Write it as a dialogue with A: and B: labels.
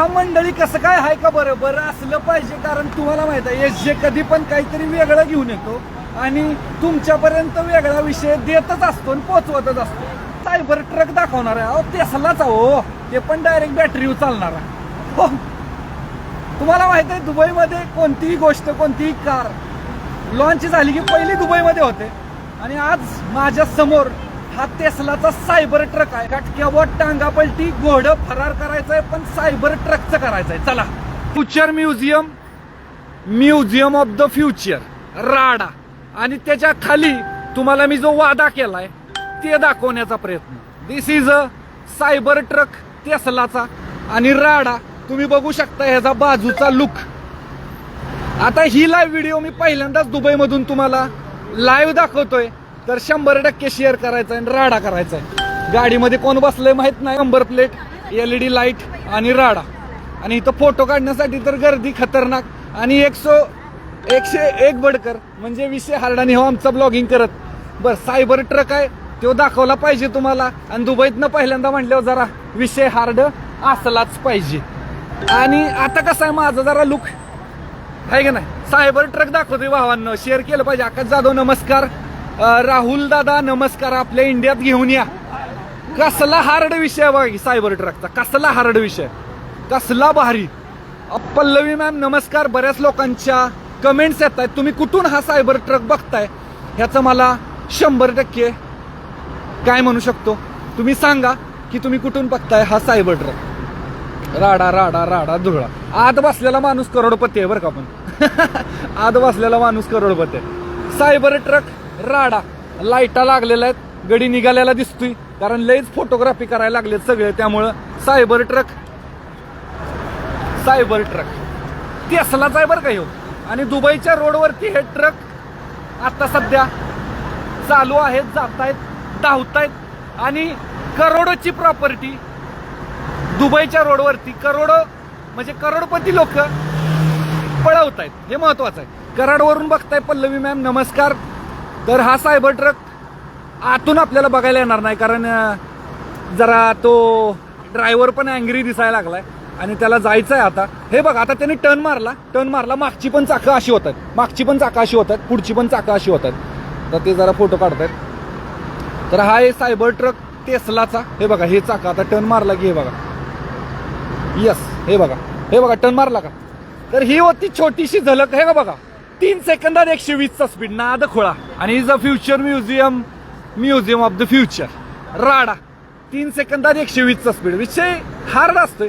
A: जाम मंडळी कसं काय आहे का बरं? बरं असलं पाहिजे कारण तुम्हाला माहीत आहे एस जे कधी पण काहीतरी वेगळं घेऊन येतो आणि तुमच्यापर्यंत वेगळा विषय देतच असतो आणि पोचवतच असतो. सायबर ट्रक दाखवणार आहे. अहो तेसलाच अहो ते पण डायरेक्ट बॅटरीवर चालणार आहे. हो. तुम्हाला माहीत आहे दुबईमध्ये कोणतीही गोष्ट कोणतीही कार लॉन्च झाली की पहिली दुबईमध्ये होते. आणि आज माझ्यासमोर हा तेसलाचा सायबर ट्रक आहे. काटक्यावर टांगा पलटी घोडं फरार करायचंय पण सायबर ट्रकचं करायचंय. चला. Future museum museum of the future राडा. आणि त्याच्याखाली तुम्हाला मी जो वादा केलाय ते दाखवण्याचा प्रयत्न. This is a cyber truck तेसलाचा आणि राडा तुम्ही बघू शकता ह्याचा बाजूचा लुक आता ही लाईव्ह व्हिडिओ मी पहिल्यांदाच दुबईमधून तुम्हाला लाईव्ह दाखवतोय. तर शंभर टक्के शेअर करायचा आणि राडा करायचा आहे गाडीमध्ये कोण बसलंय माहीत नाही. Number plate L E D light आणि राडा. आणि इथं फोटो काढण्यासाठी तर गर्दी खतरनाक. आणि एकशे एकशे एक बडकर म्हणजे विषय हार्डाने हो आमचा ब्लॉगिंग करत. बर सायबर ट्रक आहे तो दाखवला पाहिजे तुम्हाला. आणि दुबईतनं पहिल्यांदा म्हटल्यावर जरा विषय हार्ड असलाच पाहिजे. आणि आता कसं आहे माझा जरा लुक आहे का नाही? सायबर ट्रक दाखवतोय भावांना. शेअर केलं पाहिजे. आकाश जाधव नमस्कार. राहुल दादा नमस्कार. आपल्या इंडियात घेऊन या. कसला हार्ड विषय बघा की सायबर ट्रकचा. कसला हार्ड विषय कसला भारी. पल्लवी मॅम नमस्कार. बऱ्याच लोकांच्या कमेंट्स येत आहेत. तुम्ही कुठून हा सायबर ट्रक बघताय? ह्याचं मला शंभर टक्के काय म्हणू शकतो? तुम्ही सांगा की तुम्ही कुठून बघताय हा सायबर ट्रक? राडा राडा राडा धुळा. आत बसलेला माणूस करोडपती आहे बरं का आपण. आत बसलेला माणूस करोडपती आहे. सायबर ट्रक राडा. लाईटा लागलेल्या आहेत. गडी निघालेला दिसतोय. कारण लईच फोटोग्राफी करायला लागलेत सगळे. त्यामुळं सायबर ट्रक सायबर ट्रक तेसलाच आहे बरं का हो आणि दुबईच्या रोडवरती हे ट्रक आता सध्या चालू आहेत जात आहेत धावतायत. आणि करोडोची प्रॉपर्टी दुबईच्या रोडवरती करोडो म्हणजे करोडपती लोक पळवत आहेत हे महत्वाचं आहे. कराडवरून बघताय पल्लवी मॅम नमस्कार. तर हा सायबर ट्रक आतून आपल्याला बघायला येणार नाही कारण जरा तो ड्रायव्हर पण अँग्री दिसायला लागलाय आणि त्याला जायचं आहे आता. हे बघ आता त्याने टर्न मारला टर्न मारला मागची पण चाकं अशी होतात. मागची पण चाकं अशी होतात पुढची पण चाकं अशी होतात. तर ते जरा फोटो काढतायत. तर हा आहे सायबर ट्रक टेस्लाचा हे बघा हे चाकं आता टर्न मारला की हे बघा. यस हे बघा. हे बघा टर्न मारला का? तर ही होती छोटीशी झलक हे का बघा? तीन सेकंदात एकशे वीसचा स्पीड नाद खोळा. आणि is a future museum museum of the future. राडा. तीन सेकंदात एकशे वीसचा स्पीड विषय हार्ड असतोय.